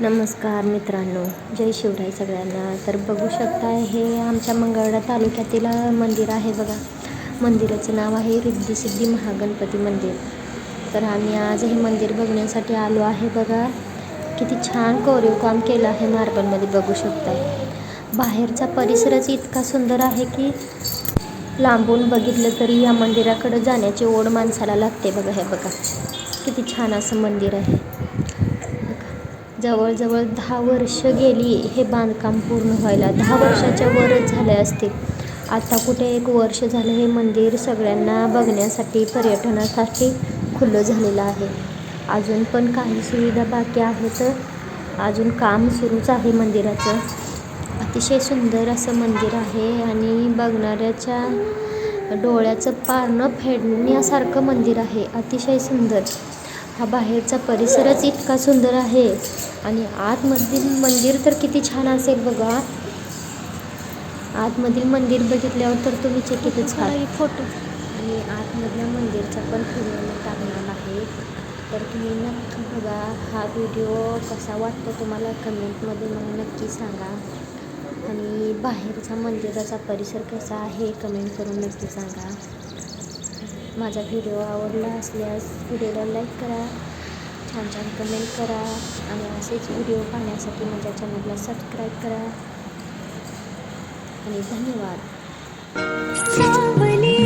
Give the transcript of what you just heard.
नमस्कार मित्रांनो जय शिवराय सगळ्यांना. तर बघू शकता हे आमच्या मंगळवेढा तालुक्यातील मंदिर आहे बघा. मंदिराचं नाव आहे रिद्धिसिद्धी महागणपती मंदिर. तर आम्ही आज हे मंदिर बघण्यासाठी आलो आहे बघा. किती छान कोरीव काम केलं आहे मार्बलमध्ये बघू शकताय बाहेरचा परिसरच इतका सुंदर आहे की लांबून बघितलं तरी या मंदिराकडे जाण्याची ओढ माणसाला लागते बघा हे बघा. किती छान असं मंदिर आहे. जवळजवळ दहा वर्ष गेली हे बांधकाम पूर्ण व्हायला. दहा वर्षाच्या वरच झाले असतील. आता कुठे एक वर्ष झालं हे मंदिर सगळ्यांना बघण्यासाठी पर्यटनासाठी खुलं झालेलं आहे. अजून पण काही सुविधा बाकी आहेत. अजून काम सुरूच आहे मंदिराचं. अतिशय सुंदर असं मंदिर आहे आणि बघणाऱ्याच्या डोळ्याचं पारणं फेडण्यासारखं मंदिर आहे. अतिशय सुंदर. हा बाहेरचा परिसरच इतका सुंदर आहे. आणि आतमधील मंदिर तर किती छान असेल बघा. आतमधील मंदिर बघितल्यावर तर तुम्ही चकितच व्हाल. फोटो आणि आतमधल्या मंदिरचा पण मी टाकणार आहे. तर तुम्ही नक्की बघा हा व्हिडिओ कसा वाटतो तुम्हाला कमेंटमध्ये मग नक्की सांगा. आणि बाहेरचा मंदिराचा परिसर कसा आहे कमेंट करून नक्की सांगा. माझा व्हिडिओ आवडला असल्यास व्हिडिओला लाईक करा छान छान कमेंट करा आणि असेच व्हिडिओ पाहण्यासाठी माझ्या चॅनलला सबस्क्राईब करा. आणि धन्यवाद. सावली